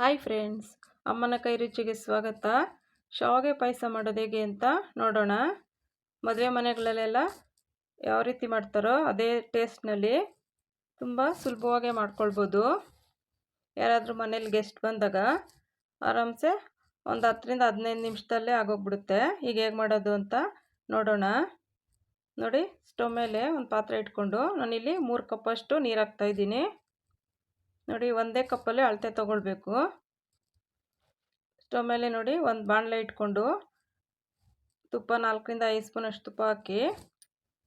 Hi friends, ಅಮ್ಮನ ಕೈ ರುಚಿಗೆ ಸ್ವಾಗತ. ಶಾವಿಗೆ ಪಾಯಸ ಮಾಡೋದು ಹೇಗೆ ಅಂತ ನೋಡೋಣ. ಮದುವೆ ಮನೆಗಳಲ್ಲೆಲ್ಲ ಯಾವ ರೀತಿ ಮಾಡ್ತಾರೋ ಅದೇ ಟೇಸ್ಟ್ನಲ್ಲಿ ತುಂಬ ಸುಲಭವಾಗಿ ಮಾಡ್ಕೊಳ್ಬೋದು. ಯಾರಾದರೂ ಮನೇಲಿ ಗೆಸ್ಟ್ ಬಂದಾಗ ಆರಾಮ್ಸೆ ಒಂದು ಹತ್ತರಿಂದ ಹದಿನೈದು ನಿಮಿಷದಲ್ಲೇ ಆಗೋಗ್ಬಿಡುತ್ತೆ. ಈಗ ಹೇಗೆ ಮಾಡೋದು ಅಂತ ನೋಡೋಣ. ನೋಡಿ, ಸ್ಟವ್ ಮೇಲೆ ಒಂದು ಪಾತ್ರೆ ಇಟ್ಕೊಂಡು ನಾನಿಲ್ಲಿ ಮೂರು ಕಪ್ಪಷ್ಟು ನೀರು ಹಾಕ್ತಾಯಿದ್ದೀನಿ ನೋಡಿ ಒಂದೇ ಕಪ್ಪಲ್ಲಿ ಅಳತೆ ತೊಗೊಳ್ಬೇಕು. ಸ್ಟವ್ ಮೇಲೆ ನೋಡಿ ಒಂದು ಬಾಣಲೆ ಇಟ್ಕೊಂಡು ತುಪ್ಪ ನಾಲ್ಕರಿಂದ ಐದು ಸ್ಪೂನಷ್ಟು ತುಪ್ಪ ಹಾಕಿ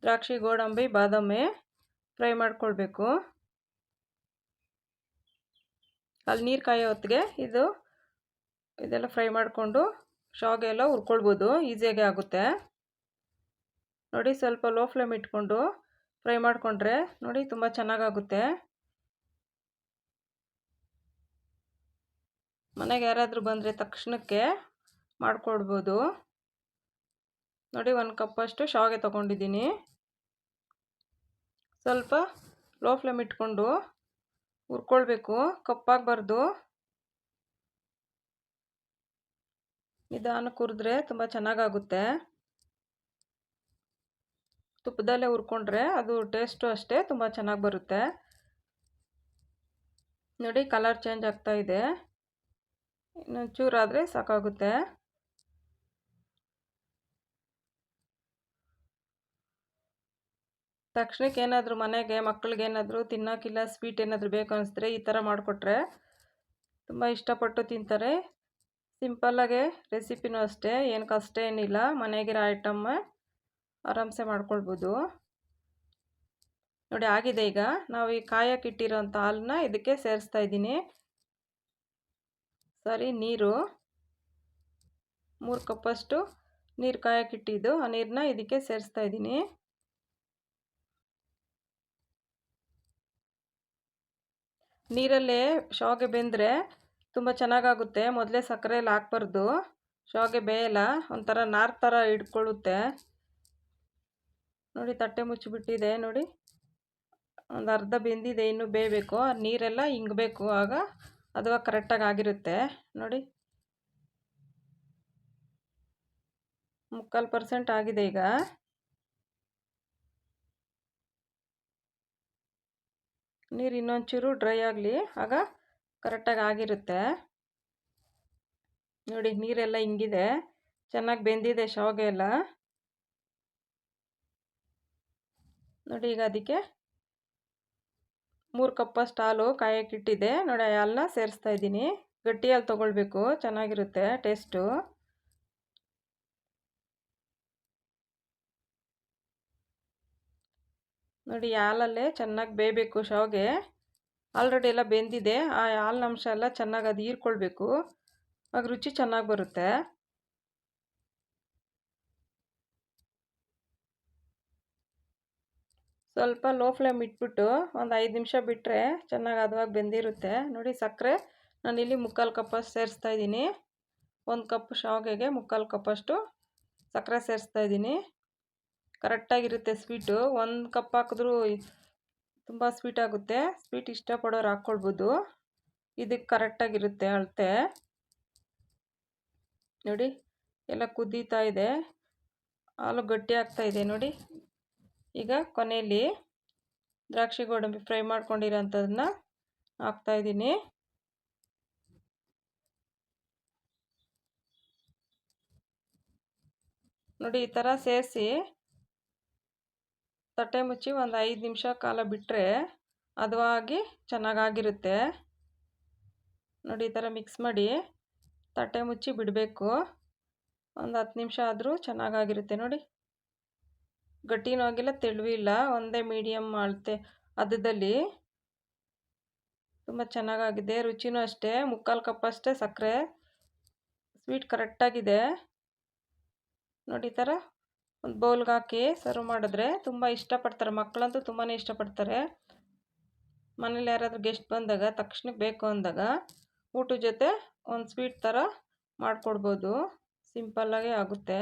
ದ್ರಾಕ್ಷಿ, ಗೋಡಂಬಿ, ಬಾದಾಮಿ ಫ್ರೈ ಮಾಡ್ಕೊಳ್ಬೇಕು. ಅಲ್ಲಿ ನೀರು ಕಾಯೋ ಹೊತ್ತಿಗೆ ಇದು ಇದೆಲ್ಲ ಫ್ರೈ ಮಾಡಿಕೊಂಡು ಶಾವಿಗೆ ಎಲ್ಲ ಹುರ್ಕೊಳ್ಬೋದು, ಈಸಿಯಾಗಿ ಆಗುತ್ತೆ. ನೋಡಿ ಸ್ವಲ್ಪ ಲೋ ಫ್ಲೇಮ್ ಇಟ್ಕೊಂಡು ಫ್ರೈ ಮಾಡಿಕೊಂಡ್ರೆ ನೋಡಿ ತುಂಬ ಚೆನ್ನಾಗಾಗುತ್ತೆ. ಮನೆಗೆ ಯಾರಾದರೂ ಬಂದರೆ ತಕ್ಷಣಕ್ಕೆ ಮಾಡಿಕೊಡ್ಬೋದು. ನೋಡಿ ಒಂದು ಕಪ್ಪಷ್ಟು ಶಾವಿಗೆ ತೊಗೊಂಡಿದ್ದೀನಿ. ಸ್ವಲ್ಪ ಲೋ ಫ್ಲೇಮ್ ಇಟ್ಕೊಂಡು ಹುರ್ಕೊಳ್ಬೇಕು. ಕಪ್ಪಾಗಬಾರ್ದು ನಿಧಾನ ಕುರಿದ್ರೆ ತುಂಬ ಚೆನ್ನಾಗಾಗುತ್ತೆ. ತುಪ್ಪದಲ್ಲೇ ಹುರ್ಕೊಂಡ್ರೆ ಅದು ಟೇಸ್ಟು ಅಷ್ಟೇ ತುಂಬ ಚೆನ್ನಾಗಿ ಬರುತ್ತೆ. ನೋಡಿ ಕಲರ್ ಚೇಂಜ್ ಆಗ್ತಾ ಇದೆ. ಇನ್ನೊಂದು ಚೂರಾದರೆ ಸಾಕಾಗುತ್ತೆ. ತಕ್ಷಣಕ್ಕೆ ಏನಾದರೂ ಮನೆಗೆ ಮಕ್ಕಳಿಗೆ ಏನಾದರೂ ತಿನ್ನೋಕ್ಕಿಲ್ಲ, ಸ್ವೀಟ್ ಏನಾದರೂ ಬೇಕು ಅನಿಸಿದ್ರೆ ಈ ಥರ ಮಾಡಿಕೊಟ್ರೆ ತುಂಬ ಇಷ್ಟಪಟ್ಟು ತಿಂತಾರೆ. ಸಿಂಪಲ್ಲಾಗೆ ರೆಸಿಪಿನೂ ಅಷ್ಟೇ, ಏನು ಕಷ್ಟ ಏನಿಲ್ಲ, ಮನೆಗಿರೋ ಐಟಮ್ ಆರಾಮ್ಸೆ ಮಾಡ್ಕೊಳ್ಬೋದು. ನೋಡಿ, ಆಗಿದೆ ಈಗ. ನಾವು ಈ ಕಾಯಕ್ಕಿಟ್ಟಿರೋಂಥ ಹಾಲನ್ನ ಇದಕ್ಕೆ ಸೇರಿಸ್ತಾ ಇದ್ದೀನಿ. ಸರಿ, ನೀರು. ಮೂರು ಕಪ್ಪಷ್ಟು ನೀರು ಕಾಯಕ್ಕಿಟ್ಟಿದ್ದು ಆ ನೀರನ್ನ ಇದಕ್ಕೆ ಸೇರಿಸ್ತಾ ಇದ್ದೀನಿ. ನೀರಲ್ಲೇ ಶಾವಿಗೆ ಬೆಂದರೆ ತುಂಬ ಚೆನ್ನಾಗಾಗುತ್ತೆ. ಮೊದಲೇ ಸಕ್ಕರೆ ಎಲ್ಲ ಹಾಕ್ಬಾರ್ದು. ಶಾವಿಗೆ ಬೇಯಲ್ಲ, ಒಂಥರ ನಾರ್ ಥರ ಹಿಡ್ಕೊಳ್ಳುತ್ತೆ ನೋಡಿ, ತಟ್ಟೆ ಮುಚ್ಚಿಬಿಟ್ಟಿದೆ, ನೋಡಿ. ಒಂದು ಅರ್ಧ ಬೆಂದಿದೆ, ಇನ್ನೂ ಬೇಯಬೇಕು. ನೀರೆಲ್ಲ ಹಿಂಗಬೇಕು ಆಗ. ಅದು ಕರೆಕ್ಟಾಗಿ ಆಗಿರುತ್ತೆ. ನೋಡಿ. ಮುಕ್ಕಾಲು ಪರ್ಸೆಂಟ್ ಆಗಿದೆ ಈಗ. ನೀರು ಇನ್ನೊಂಚೂರು ಡ್ರೈ ಆಗಲಿ. ಆಗ ಕರೆಕ್ಟಾಗಿ ಆಗಿರುತ್ತೆ. ನೋಡಿ, ನೀರೆಲ್ಲ ಹಿಂಗಿದೆ ಚೆನ್ನಾಗಿ ಬೆಂದಿದೆ ಶಾವಿಗೆ ಎಲ್ಲ. ನೋಡಿ, ಈಗ ಅದಕ್ಕೆ ಮೂರು ಕಪ್ಪಷ್ಟು ಹಾಲು ಕಾಯಕ್ಕಿಟ್ಟಿದ್ದೆ ನೋಡಿ ಹಾಲನ್ನ ಸೇರಿಸ್ತಾ ಇದ್ದೀನಿ. ಗಟ್ಟಿ ಹಾಲು ತೊಗೊಳ್ಬೇಕು. ಚೆನ್ನಾಗಿರುತ್ತೆ ಟೇಸ್ಟು. ನೋಡಿ, ಹಾಲಲ್ಲೇ ಚೆನ್ನಾಗಿ ಬೇಯಬೇಕು ಶಾವಿಗೆ. ಆಲ್ರೆಡಿ ಎಲ್ಲ ಬೆಂದಿದೆ ಆ ಹಾಲಿನ ಅಂಶ ಎಲ್ಲ ಚೆನ್ನಾಗಿ ಅದು ಹೀರ್ಕೊಳ್ಬೇಕು. ಆಗ ರುಚಿ ಚೆನ್ನಾಗಿ ಬರುತ್ತೆ. ಸ್ವಲ್ಪ ಲೋ ಫ್ಲೇಮ್ ಇಟ್ಬಿಟ್ಟು ಒಂದು ಐದು ನಿಮಿಷ ಬಿಟ್ಟರೆ ಚೆನ್ನಾಗಿ ಅದವಾಗಿ ಬೆಂದಿರುತ್ತೆ. ನೋಡಿ ಸಕ್ಕರೆ ನಾನಿಲ್ಲಿ ಮುಕ್ಕಾಲು ಕಪ್ಪಷ್ಟು ಸೇರಿಸ್ತಾ ಇದ್ದೀನಿ. ಒಂದು ಕಪ್ ಶಾವಿಗೆಗೆ ಮುಕ್ಕಾಲು ಕಪ್ಪಷ್ಟು ಸಕ್ಕರೆ ಸೇರಿಸ್ತಾ ಇದ್ದೀನಿ. ಕರೆಕ್ಟಾಗಿರುತ್ತೆ ಸ್ವೀಟು. ಒಂದು ಕಪ್ ಹಾಕಿದ್ರೂ ತುಂಬ ಸ್ವೀಟ್ ಆಗುತ್ತೆ. ಸ್ವೀಟ್ ಇಷ್ಟಪಡೋರು ಹಾಕ್ಕೊಳ್ಬೋದು ಇದಕ್ಕೆ ಕರೆಕ್ಟಾಗಿರುತ್ತೆ ಅಳತೆ. ನೋಡಿ, ಎಲ್ಲ ಕುದೀತಾ ಇದೆ. ಹಾಲು ಗಟ್ಟಿ ಆಗ್ತಾ ಇದೆ ನೋಡಿ. ಈಗ ಕೊನೆಯಲ್ಲಿ ದ್ರಾಕ್ಷಿ ಗೋಡಂಬಿ ಫ್ರೈ ಮಾಡ್ಕೊಂಡಿರೋಂಥದನ್ನ ಹಾಕ್ತಾಯಿದ್ದೀನಿ ನೋಡಿ, ಈ ಥರ ಸೇರಿಸಿ ತಟ್ಟೆ ಮುಚ್ಚಿ ಒಂದು ಐದು ನಿಮಿಷ ಕಾಲ ಬಿಟ್ಟರೆ ಹದವಾಗಿ ಚೆನ್ನಾಗಾಗಿರುತ್ತೆ. ನೋಡಿ, ಈ ಥರ ಮಿಕ್ಸ್ ಮಾಡಿ ತಟ್ಟೆ ಮುಚ್ಚಿ ಬಿಡಬೇಕು. ಒಂದು ಹತ್ತು ನಿಮಿಷ ಆದರೂ ಚೆನ್ನಾಗಾಗಿರುತ್ತೆ. ನೋಡಿ ಗಟ್ಟಿನೂ ಆಗಿಲ್ಲ, ತೆಳುವೂ ಇಲ್ಲ. ಒಂದೇ ಮೀಡಿಯಮ್ ಅಳತೆ ಅದದಲ್ಲಿ ತುಂಬ ಚೆನ್ನಾಗಾಗಿದೆ. ರುಚಿನೂ ಅಷ್ಟೇ. ಮುಕ್ಕಾಲು ಕಪ್ ಅಷ್ಟೇ ಸಕ್ಕರೆ ಸ್ವೀಟ್ ಕರೆಕ್ಟಾಗಿದೆ ನೋಡಿ ಈ ಥರ ಒಂದು ಬೌಲ್ಗೆ ಹಾಕಿ ಸರ್ವ್ ಮಾಡಿದ್ರೆ ತುಂಬ ಇಷ್ಟಪಡ್ತಾರೆ. ಮಕ್ಕಳಂತೂ ತುಂಬಾ ಇಷ್ಟಪಡ್ತಾರೆ. ಮನೇಲಿ ಯಾರಾದರೂ ಗೆಸ್ಟ್ ಬಂದಾಗ, ತಕ್ಷಣಕ್ಕೆ ಬೇಕು ಅಂದಾಗ ಊಟದ ಜೊತೆ ಒಂದು ಸ್ವೀಟ್ ಥರ ಮಾಡಿಕೊಡ್ಬೋದು. ಸಿಂಪಲ್ಲಾಗೇ ಆಗುತ್ತೆ.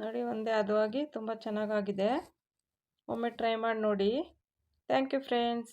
ನೋಡಿ ಒಂದೇ ಹದವಾಗಿ ತುಂಬ ಚೆನ್ನಾಗಾಗಿದೆ. ಒಮ್ಮೆ ಟ್ರೈ ಮಾಡಿ ನೋಡಿ. Thank you friends